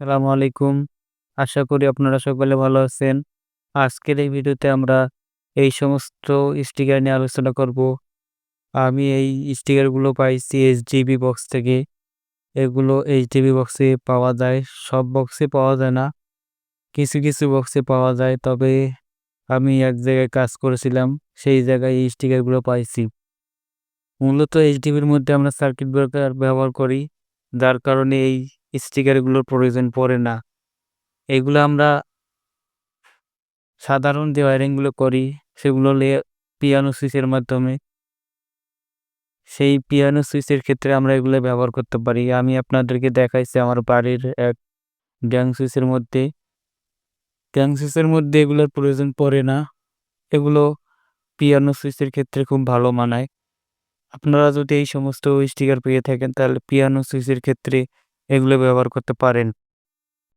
সালামু আলাইকুম। আশা করি আপনারা সকলে ভালো আছেন। আজকের এই ভিডিওতে আমরা এই সমস্ত স্টিকার নিয়ে আলোচনা করব। আমি এই স্টিকারগুলো পাইছি এইচডিবি বক্স থেকে। এগুলো এইচডিবি বক্সে পাওয়া যায়। সব বক্সে পাওয়া যায় না। কিছু, কিছু বক্সে পাওয়া যায়। তবে আমি এক জায়গায় কাজ করেছিলাম। সেই জায়গায় এই স্টিকারগুলো পাইছি। মূলত এইচডিবির মধ্যে আমরা সার্কিট ব্রেকার ব্যবহার করি। যার কারণে এই স্টিকারগুলোর প্রয়োজন পড়ে না। এগুলো আমরা সাধারণ যে ওয়ারিংগুলো করি, সেগুলো পিয়ানো সুইচের মাধ্যমে। সেই পিয়ানো সুইচের ক্ষেত্রে আমরা এগুলো ব্যবহার করতে পারি। আমি আপনাদেরকে দেখাইছি আমার বাড়ির এক গ্যাং সুইচের মধ্যে। গ্যাং সুইচের মধ্যে এগুলোর প্রয়োজন পড়ে না। এগুলো পিয়ানো সুইচের ক্ষেত্রে খুব ভালো মানায়। আপনারা যদি এই সমস্ত স্টিকার পেয়ে থাকেন, তাহলে পিয়ানো সুইচের ক্ষেত্রে এগুলো ব্যবহার করতে পারেন।